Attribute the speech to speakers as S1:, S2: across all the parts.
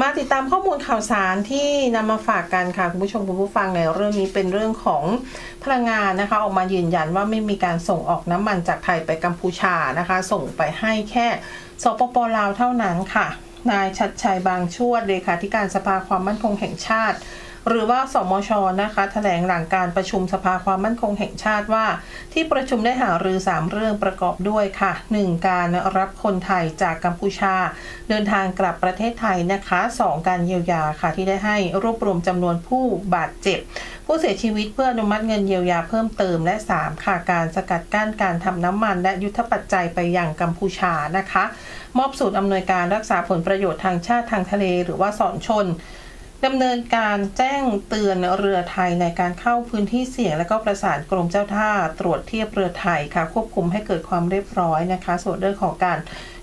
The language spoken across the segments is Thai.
S1: มาติดตามข้อมูลข่าวสารที่นำมาฝากกันค่ะคุณผู้ชมคุณผู้ฟังในเรื่องนี้เป็นเรื่องของพลังงานนะคะ ออกมายืนยันว่าไม่มีการส่งออกน้ำมันจากไทยไปกัมพูชานะคะ ส่งไปให้แค่สปปลาวเท่านั้นค่ะ นายชัดชัยบางชวดเลขาธิการสภาความมั่นคงแห่งชาติ หรือว่าสมชนะคะแถลงหลังการประชุมสภาความมั่นคงแห่งชาติว่า ที่ประชุมได้หารือ 3 เรื่องประกอบด้วยค่ะ 1. การรับคนไทยจากกัมพูชา เดินทางกลับประเทศไทยนะคะ 2. การเยียวยาค่ะที่ได้ให้รวบรวมจำนวนผู้บาดเจ็บ ผู้เสียชีวิตเพื่ออนุมัติเงินเยียวยาเพิ่มเติมและ 3 ค่ะการสกัดกั้นการทำน้ำมัน และยุทธปัจจัยไปยังกัมพูชานะคะ มอบสูตรอำนวยการรักษาผลประโยชน์ทางชาติทางทะเล หรือว่าสอนชน ดำเนินการแจ้งเตือนเรือไทยในการเข้าพื้นที่เสี่ยง และก็ประสานกรมเจ้าท่าตรวจเทียบเรือไทยค่ะ ควบคุมให้เกิดความเรียบร้อยนะคะ ส่วนเรื่องของการ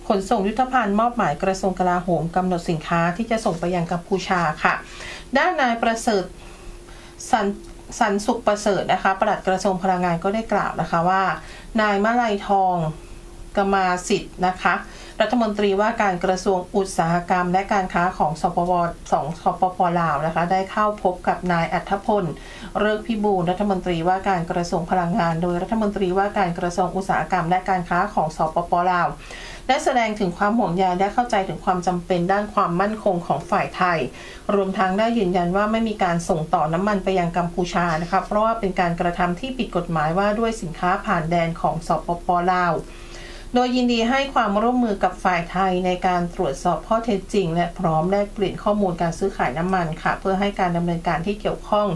S1: ขนส่งยุทธภัณฑ์มอบหมายกระทรวงกลาโหมกำหนดสินค้าที่จะส่งไปยังกัมพูชาค่ะ ด้านนายประเสริฐสันสันสุขประเสริฐนะคะปลัดกระทรวงพลังงานก็ได้กล่าวนะคะว่า นายมาลัยทองกมาสิทธิ์นะคะ รัฐมนตรีว่าการกระทรวงอุตสาหกรรม และการค้าของสปปสองสปปลาวนะคะ ได้เข้าพบกับนายอัธพลเริกพิบูลรัฐมนตรีว่าการกระทรวงพลังงาน โดยรัฐมนตรีว่าการกระทรวงอุตสาหกรรม และการค้าของสปปลาวได้แสดงถึงความห่วงใยและเข้าใจถึงความจำเป็นด้านความมั่นคงของฝ่ายไทย รวมทั้งได้ยืนยันว่าไม่มีการส่งต่อน้ำมันไปยังกัมพูชานะคะเพราะว่าเป็นการกระทำที่ผิดกฎหมายว่าด้วยสินค้าผ่านแดนของสปปลาว โดยยินดีให้ความร่วมมือกับฝ่ายไทยในการตรวจสอบข้อเท็จจริง และพร้อมแลกเปลี่ยนข้อมูลการซื้อขายน้ำมันค่ะ เพื่อให้การดำเนินการที่เกี่ยวข้อง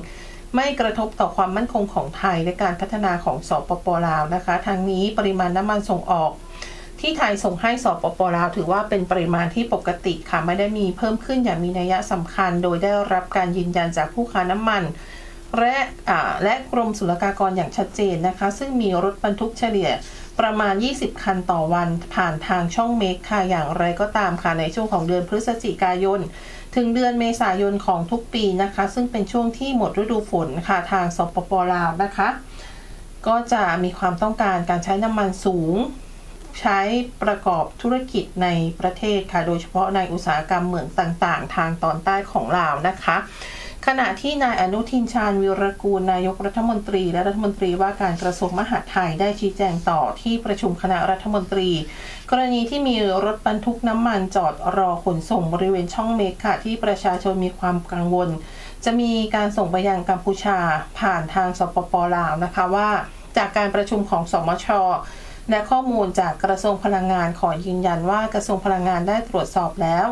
S1: ไม่กระทบต่อความมั่นคงของไทย และการพัฒนาของสปปลาวนะคะทางนี้ปริมาณน้ำมันส่งออก ที่ไทยส่งให้สปปลาว ถือว่าเป็นปริมาณที่ปกติค่ะไม่ได้มีเพิ่มขึ้นอย่างมีนัยสำคัญ โดยได้รับการยืนยันจากผู้ค้าน้ำมันและและกรมศุลกากรอย่างชัดเจนนะคะ ซึ่งมีรถบรรทุกเฉลี่ย ประมาณ 20 คันต่อวันผ่านทางช่องเมกค่ะอย่างไรก็ตามค่ะในช่วงของเดือนพฤศจิกายน ถึงเดือนเมษายนของทุกปีนะคะ ซึ่งเป็นช่วงที่หมดฤดูฝนค่ะทางสปปลาวนะคะ ก็จะมีความต้องการการใช้น้ำมันสูง ใช้ประกอบธุรกิจในประเทศค่ะ โดยเฉพาะในอุตสาหกรรมเหมืองต่างๆ ทางตอนใต้ของลาวนะคะ ขณะที่นายอนุทินชาญวิรกูลนายกรัฐมนตรี และรัฐมนตรีว่าการกระทรวงมหาดไทยได้ชี้แจงต่อที่ประชุมคณะรัฐมนตรี กรณีที่มีรถบรรทุกน้ำมันจอดรอขนส่งบริเวณช่องเมกค่ะที่ประชาชนมีความกังวล จะมีการส่งไปยังกัมพูชาผ่านทางสปปลาวนะคะว่า จากการประชุมของสมช และข้อมูลจากกระทรวงพลังงานขอยืนยันว่ากระทรวงพลังงานได้ตรวจสอบแล้ว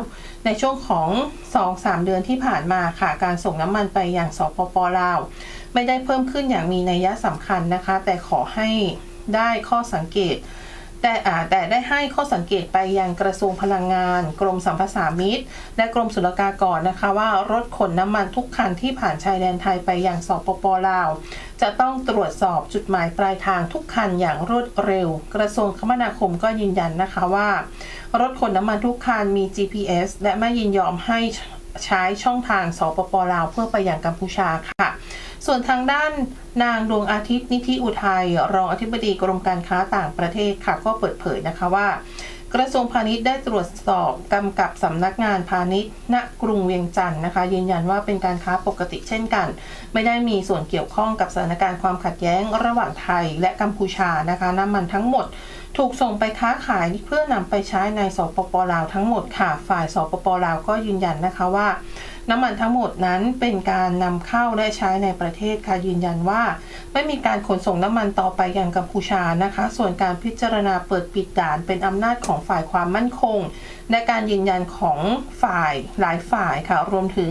S1: ในช่วงของ 2-3 เดือนที่ผ่านมาค่ะการส่งน้ำมันไปอยังสปปลาว ไม่ได้เพิ่มขึ้นอย่างมีนัยสำคัญนะคะ แต่ขอให้ได้ข้อสังเกตแต่อาแต่ได้ให้ข้อสังเกตไปยังกระทรวงพลังงาน กรมสัมปสามิตและกรมศุลกากรนะคะว่ารถขนน้ำมันทุกคันที่ผ่านชายแดนไทยไปยังสปปลาว จะต้องตรวจสอบจุดหมายปลายทางทุกคันอย่างรวดเร็ว กระทรวงคมนาคมก็ยืนยันนะคะว่า รถขนน้ำมันทุกคันมี GPS และไม่ยินยอมให้ใช้ช่องทางสปปลาวเพื่อไปยังกัมพูชาค่ะ ส่วนทางด้านนางดวงอาทิตย์นิธิอุทัยรองอธิบดีกรมการค้าต่างประเทศค่ะ ก็เปิดเผยนะคะว่า กระทรวงพาณิชย์ได้ตรวจสอบกำกับสำนักงานพาณิชย์ณกรุงเวียงจันทร์นะคะ ยืนยันว่าเป็นการค้าปกติเช่นกัน ไม่ได้มีส่วนเกี่ยวข้องกับสถานการณ์ความขัดแย้งระหว่างไทยและกัมพูชานะคะน้ำมันทั้งหมดถูกส่งไปค้าขายเพื่อนำไปใช้ในสปปลาวทั้งหมดค่ะ ฝ่ายสปปลาวก็ยืนยันนะคะว่า น้ำมันทั้งหมดนั้นเป็นการนำเข้าและใช้ในประเทศค่ะยืนยันว่า ไม่มีการขนส่งน้ำมันต่อไปยังกัมพูชานะคะ ส่วนการพิจารณาเปิดปิดด่านเป็นอำนาจของฝ่ายความมั่นคง และการยืนยันของฝ่ายหลายฝ่ายค่ะ รวมถึง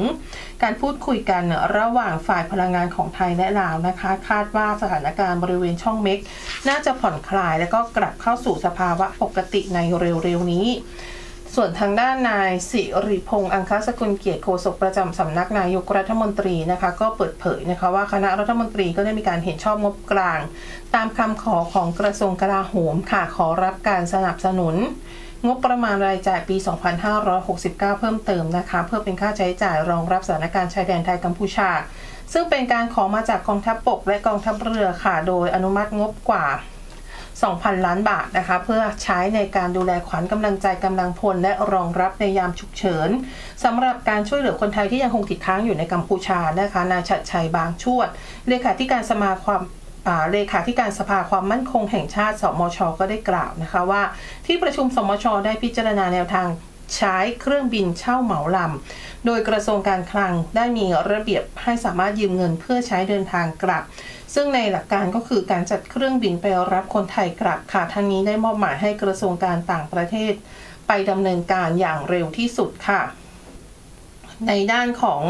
S1: การพูดคุยกันระหว่างฝ่ายพลังงานของไทยและลาวนะคะ คาดว่าสถานการณ์บริเวณช่องเม็ก น่าจะผ่อนคลาย และก็กลับเข้าสู่สภาวะปกติในเร็วๆนี้ ส่วนทางด้านนายสิริพงษ์อังคสกุลเกียรติโฆษกประจำสำนักนายกรัฐมนตรีนะคะ ก็เปิดเผยนะคะว่าคณะรัฐมนตรีก็ได้มีการเห็นชอบงบกลาง ตามคำขอของกระทรวงกลาโหมค่ะขอรับการสนับสนุน งบประมาณรายจ่ายปี 2569 เพิ่มเติมนะคะ เพื่อเป็นค่าใช้จ่ายรองรับสถานการณ์ชายแดนไทยกัมพูชา ซึ่งเป็นการขอมาจากกองทัพบกและกองทัพเรือค่ะ โดยอนุมัติงบกว่า 2,000 ล้านบาทนะคะเพื่อใช้ในการดูแลขวัญกำลังใจกำลังพล และรองรับในยามฉุกเฉินสำหรับการช่วยเหลือคนไทยที่ยังคงติดค้างอยู่ในกัมพูชานะคะนายชัดชัยบางชวดเลขาธิการสมาความเลขาธิการสภาความมั่นคงแห่งชาติสมช ก็ได้กล่าวนะคะว่า ที่ประชุมสมช ได้พิจารณาแนวทางใช้เครื่องบินเช่าเหมาลำ โดยกระทรวงการคลังได้มีระเบียบให้สามารถยืมเงินเพื่อใช้เดินทางกลับ ซึ่งในหลักการก็คือการจัดเครื่องบินไปรับคนไทยกลับค่ะทั้งนี้ได้มอบหมายให้กระทรวงการต่างประเทศ ไปดำเนินการอย่างเร็วที่สุดค่ะ ในด้านของ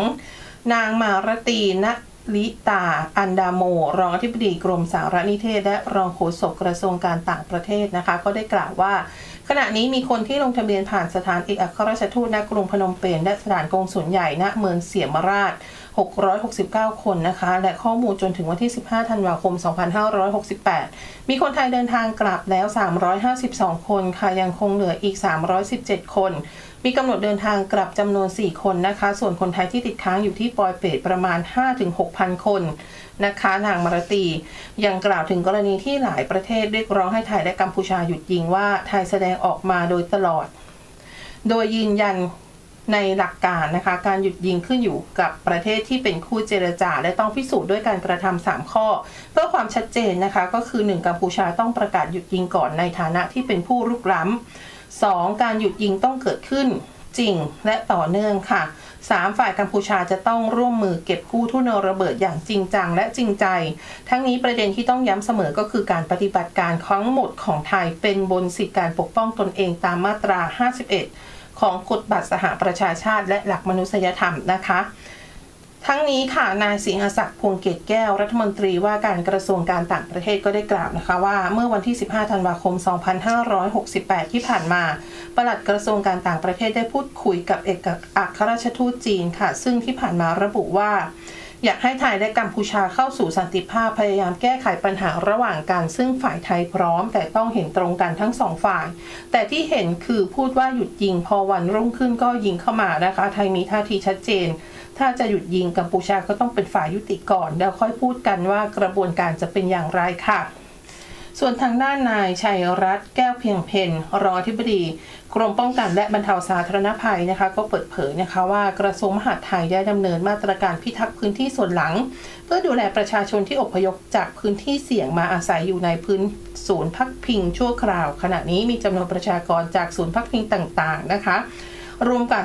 S1: นางมารตีณลิตา อันดาโม รองอธิบดีกรมสารนิเทศ และรองโฆษกกระทรวงการต่างประเทศนะคะ ก็ได้กล่าวว่า ขณะนี้มีคนที่ลงทะเบียนผ่านสถานเอกอัครราชทูตณกรุงพนมเปญและสถานกงสุลใหญ่ณเมืองเสียมราช 669 คนนะคะ และข้อมูลจนถึงวันที่ 15 ธันวาคม 2568 มีคนไทยเดินทางกลับแล้ว 352 คนค่ะ ยังคงเหลืออีก 317 คน มีกำหนดเดินทางกลับจำนวน 4 คนนะคะ ส่วนคนไทยที่ติดค้างอยู่ที่ปอยเปตประมาณ 5-6,000 คนนะคะ นางมารตี ยังกล่าวถึงกรณีที่หลายประเทศเรียกร้องให้ไทยและกัมพูชาหยุดยิงว่าไทยแสดงออกมาโดยตลอด โดยยืนยัน ในหลักการนะคะ การหยุดยิงขึ้นอยู่กับประเทศที่เป็นคู่เจรจา และต้องพิสูจน์ด้วยการกระทำสามข้อ เพื่อความชัดเจนนะคะ ก็คือ 1. กัมพูชาต้องประกาศหยุดยิงก่อนในฐานะที่เป็นผู้รุกล้ำ 2. การหยุดยิงต้องเกิดขึ้นจริงและต่อเนื่องค่ะ 3. ฝ่ายกัมพูชาจะต้องร่วมมือเก็บกู้ทุนระเบิดอย่างจริงจังและจริงใจ ทั้งนี้ประเด็นที่ต้องย้ำเสมอก็คือการปฏิบัติการทั้งหมดของไทยเป็นบนสิทธิการปกป้องตนเองตามมาตรา 51 ของกฎบัตรสหประชาชาติและหลักมนุษยธรรมนะคะ ทั้งนี้ค่ะนายสิงหศักดิ์พวงเกตแก้วรัฐมนตรีว่าการกระทรวงการต่างประเทศก็ได้กล่าวนะคะว่าเมื่อวันที่ 15 ธันวาคม 2568 ที่ผ่านมา ปลัดกระทรวงการต่างประเทศได้พูดคุยกับเอกอัครราชทูตจีนค่ะ ซึ่งที่ผ่านมาระบุว่า อยากให้ไทยและกัมพูชาเข้าสู่สันติภาพพยายามแก้ไขปัญหาระหว่างกันซึ่งฝ่ายไทยพร้อม แต่ต้องเห็นตรงกันทั้งสองฝ่าย แต่ที่เห็นคือพูดว่าหยุดยิงพอวันรุ่งขึ้นก็ยิงเข้ามานะคะ ไทยมีท่าทีชัดเจน ถ้าจะหยุดยิงกัมพูชาก็ต้องเป็นฝ่ายยุติก่อน แล้วค่อยพูดกันว่ากระบวนการจะเป็นอย่างไรค่ะ ส่วนทางด้านนายชัยรัตน์แก้วเพียงเพนรองอธิบดี กรมป้องกันและบรรเทาสาธารณภัยนะคะ ก็เปิดเผยนะคะว่ากระทรวงมหาดไทยได้ดำเนินมาตรการพิทักษ์พื้นที่ส่วนหลัง เพื่อดูแลประชาชนที่อพยพจากพื้นที่เสี่ยงมาอาศัยอยู่ในพื้นศูนย์พักพิงชั่วคราว ขณะนี้มีจำนวนประชากรจากศูนย์พักพิงต่าง ๆ นะคะ รวมกว่า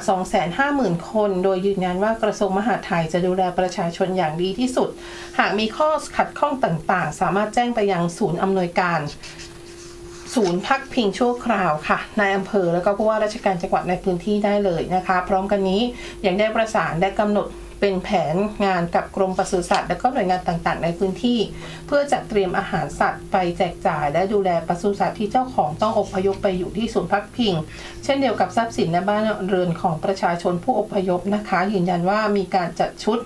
S1: 250,000 คน โดยยืนยันว่ากระทรวงมหาดไทยจะดูแลประชาชนอย่างดีที่สุด หากมีข้อขัดข้องต่างๆ สามารถแจ้งไปยังศูนย์อำนวยการศูนย์พักพิงชั่วคราวค่ะนายอำเภอแล้วก็ผู้ว่าราชการจังหวัดในพื้นที่ได้เลยนะคะ พร้อมกันนี้ยังได้ประสานและกำหนด เป็นแผนงานกับกรมปศุสัตว์และก็หน่วยงานต่างๆ ในพื้นที่ เพื่อจัดเตรียมอาหารสัตว์ไปแจกจ่าย และดูแลปศุสัตว์ที่เจ้าของต้องอพยพไปอยู่ที่ศูนย์พักพิง เช่นเดียวกับทรัพย์สินและบ้านเรือนของประชาชนผู้อพยพนะคะ ยืนยันว่ามีการจัดชุด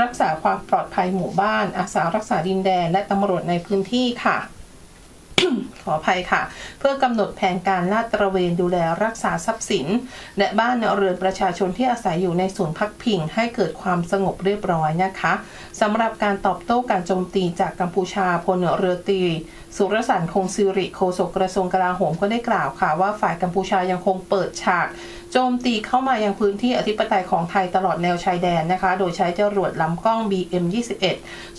S1: รักษาความปลอดภัยหมู่บ้าน อาสารักษาดินแดน และตำรวจในพื้นที่ค่ะ ขออภัยค่ะ เพื่อกำหนดแผนการลาดตระเวนดูแลรักษาทรัพย์สิน และบ้านเรือนประชาชนที่อาศัยอยู่ในศูนย์พักพิงให้เกิดความสงบเรียบร้อยนะคะ สำหรับการตอบโต้การโจมตีจากกัมพูชาพลเรือตี สุรสันคงสิริโฆษกกระทรวงกลาโหมก็ได้กล่าวค่ะว่าฝ่ายกัมพูชายังคงเปิดฉาก โจมตีเข้ามายังพื้นที่อธิปไตยของไทยตลอดแนวชายแดนนะคะ โดยใช้จรวดลำกล้อง BM21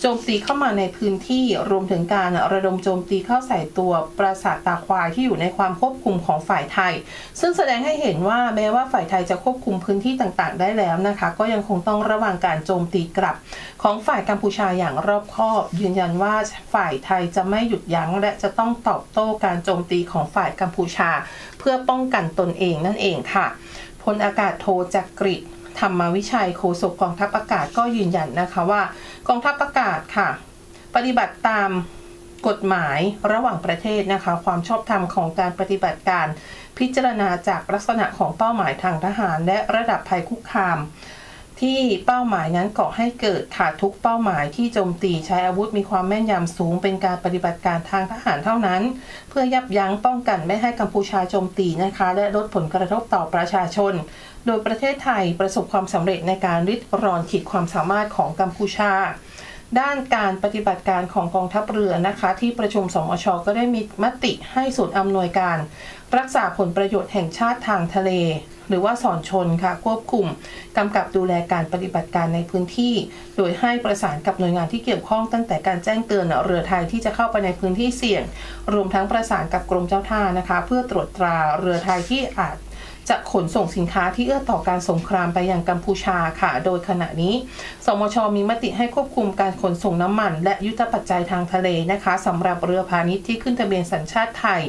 S1: โจมตีเข้ามาในพื้นที่รวมถึงการระดมโจมตีเข้าใส่ตัวปราสาทตาควายที่อยู่ในความควบคุมของฝ่ายไทย ซึ่งแสดงให้เห็นว่าแม้ว่าฝ่ายไทยจะควบคุมพื้นที่ต่างๆ ได้แล้วนะคะ ก็ยังคงต้องระวังการโจมตีกลับของฝ่ายกัมพูชาอย่างรอบคอบ ยืนยันว่าฝ่ายไทยจะไม่หยุดยั้ง และจะต้องตอบโต้การโจมตีของฝ่ายกัมพูชา เพื่อป้องกันตนเองนั่นเองค่ะพลอากาศโทจักริดธรรมวิชัยโฆษกกองทัพอากาศก็ยืนยันนะคะว่ากองทัพอากาศค่ะ ปฏิบัติตามกฎหมายระหว่างประเทศนะคะ ความชอบธรรมของการปฏิบัติการ พิจารณาจากลักษณะของเป้าหมายทางทหาร และระดับภัยคุกคาม ที่เป้าหมายนั้นก่อให้เกิดขาดทุกเป้าหมายที่โจมตีใช้อาวุธมีความแม่นยำสูง เป็นการปฏิบัติการทางทหารเท่านั้น เพื่อยับยั้งป้องกันไม่ให้กัมพูชาโจมตีนะคะ และลดผลกระทบต่อประชาชน โดยประเทศไทยประสบความสำเร็จในการริดรอนขีดความสามารถของกัมพูชาด้านการปฏิบัติการของกองทัพเรือนะคะ ที่ประชุมสมชก็ได้มีมติให้ศูนย์อำนวยการ รักษาผลประโยชน์แห่งชาติทางทะเล หรือว่าสอนชนค่ะควบคุมกำกับดูแลการปฏิบัติการในพื้นที่ โดยให้ประสานกับหน่วยงานที่เกี่ยวข้องตั้งแต่การแจ้งเตือนเรือไทยที่จะเข้าไปในพื้นที่เสี่ยง รวมทั้งประสานกับกรมเจ้าท่านะคะ เพื่อตรวจตราเรือไทยที่อาจ จะขนส่งสินค้าที่เอื้อต่อการสงครามไปยังกัมพูชาค่ะ โดยขณะนี้ สมชมีมติให้ควบคุมการขนส่งน้ำมัน และยุทธปัจจัยทางทะเลนะคะสำหรับเรือพาณิชย์ที่ขึ้นทะเบียนสัญชาติไทย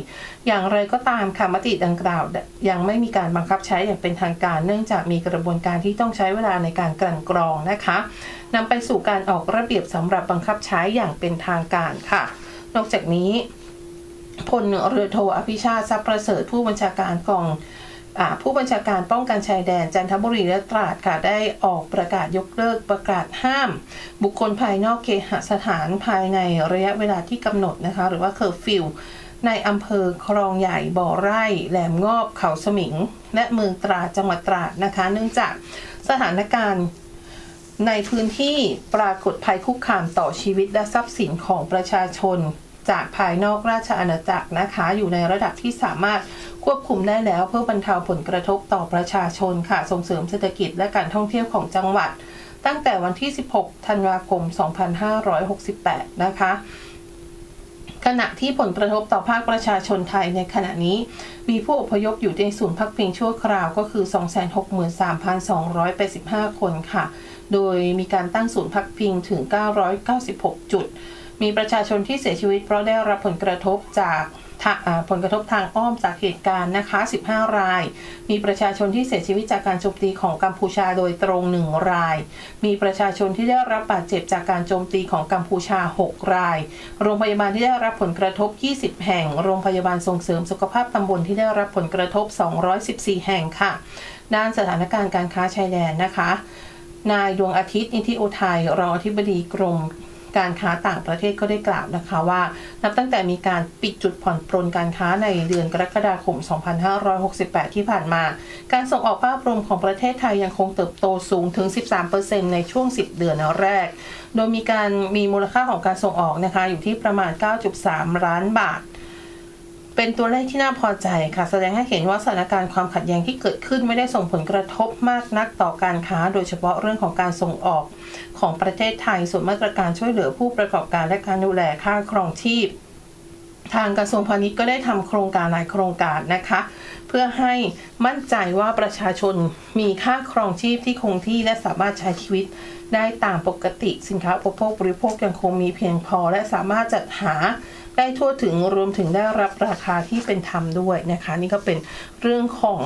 S1: อย่างไรก็ตามค่ะมติดังกล่าว ยังไม่มีการบังคับใช้อย่างเป็นทางการ เนื่องจากมีกระบวนการที่ต้องใช้เวลาในการกลั่นกรองนะคะนำไปสู่การออกระเบียบสำหรับบังคับใช้อย่างเป็นทางการค่ะ นอกจากนี้พลเรือโทอภิชาติทรัพย์ประเสริฐผู้บัญชาการกอง ผู้บัญชาการป้องกันชายแดนจันทบุรีและตราดค่ะได้ออกประกาศยกเลิกประกาศห้าม บุคคลภายนอกเคหสถานภายในระยะเวลาที่กำหนดนะคะ หรือว่าเคอร์ฟิวในอำเภอคลองใหญ่บ่อไร่แหลมงอบเขาสมิง และเมืองตราจังหวัดตราดนะคะ เนื่องจากสถานการณ์ในพื้นที่ปรากฏภัยคุกคามต่อชีวิตและทรัพย์สินของประชาชน จากภายนอกราชอาณาจักรนะคะ อยู่ในระดับที่สามารถควบคุมได้แล้วเพื่อบรรเทาผลกระทบต่อประชาชนค่ะส่งเสริมเศรษฐกิจและการท่องเที่ยวของจังหวัด ตั้งแต่วันที่ 16 ธันวาคม 2568 นะคะขณะที่ผลกระทบต่อภาคประชาชนไทยในขณะนี้ มีผู้อพยพอยู่ในศูนย์พักพิงชั่วคราวก็คือ 263,285 คนค่ะ โดยมีการตั้งศูนย์พักพิงถึง 996 จุด มีประชาชนที่เสียชีวิตเพราะได้รับผลกระทบจากผลกระทบทางอ้อมจากเหตุการณ์นะคะ 15 ราย มีประชาชนที่เสียชีวิตจากการโจมตีของกัมพูชาโดยตรง 1 ราย มีประชาชนที่ได้รับบาดเจ็บจากการโจมตีของกัมพูชา 6 ราย โรงพยาบาลที่ได้รับผลกระทบ 20 แห่ง โรงพยาบาลส่งเสริมสุขภาพตำบลที่ได้รับผลกระทบ 214 แห่งค่ะ ด้านสถานการณ์การค้าชายแดนนะคะ นายดวงอาทิตย์นิติโอไทยรองอธิบดีกรม การค้าต่างประเทศก็ได้กล่าวนะคะว่า นับตั้งแต่มีการปิดจุดผ่อนปรนการค้าในเดือนกรกฎาคม 2568 ที่ผ่านมา การส่งออกภาพรวมของประเทศไทยยังคงเติบโตสูงถึง 13%ในช่วง 10 เดือนแรก โดยมีการมีมูลค่าของการส่งออกนะคะอยู่ที่ประมาณ 9.3 ล้านบาท เป็นตัวเลขที่น่าพอใจค่ะ แสดงให้เห็นว่าสถานการณ์ความขัดแย้งที่เกิดขึ้นไม่ได้ส่งผลกระทบมากนักต่อการค้า โดยเฉพาะเรื่องของการส่งออกของประเทศไทยส่วนมาตรการช่วยเหลือผู้ประกอบการและการดูแลค่าครองชีพ ทางกระทรวงพาณิชย์ก็ได้ทำโครงการหลายโครงการนะคะ เพื่อให้มั่นใจว่าประชาชนมีค่าครองชีพที่คงที่และสามารถใช้ชีวิตได้ตามปกติสินค้าอุปโภคบริโภคยังคงมีเพียงพอ และสามารถจัดหา ได้ทั่วถึงรวมถึงได้รับราคาที่เป็นธรรมด้วยนะคะ นี่ก็เป็นเรื่องของ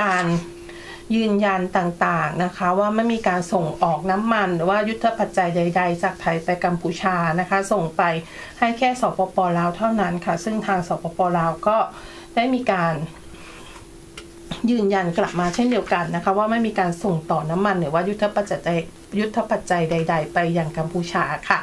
S1: การยืนยันต่างๆนะคะ ว่าไม่มีการส่งออกน้ำมัน หรือว่ายุทธปัจจัยใด ๆ จากไทยไปกัมพูชานะคะ ส่งไปให้แค่สปปลาวเท่านั้นค่ะ ซึ่งทางสปปลาวก็ได้มีการยืนยันกลับมาเช่นเดียวกันนะคะ ว่าไม่มีการส่งต่อน้ำมัน หรือว่ายุทธปัจจัยยุทธปัจจัยใด ๆ ไปยังกัมพูชาค่ะ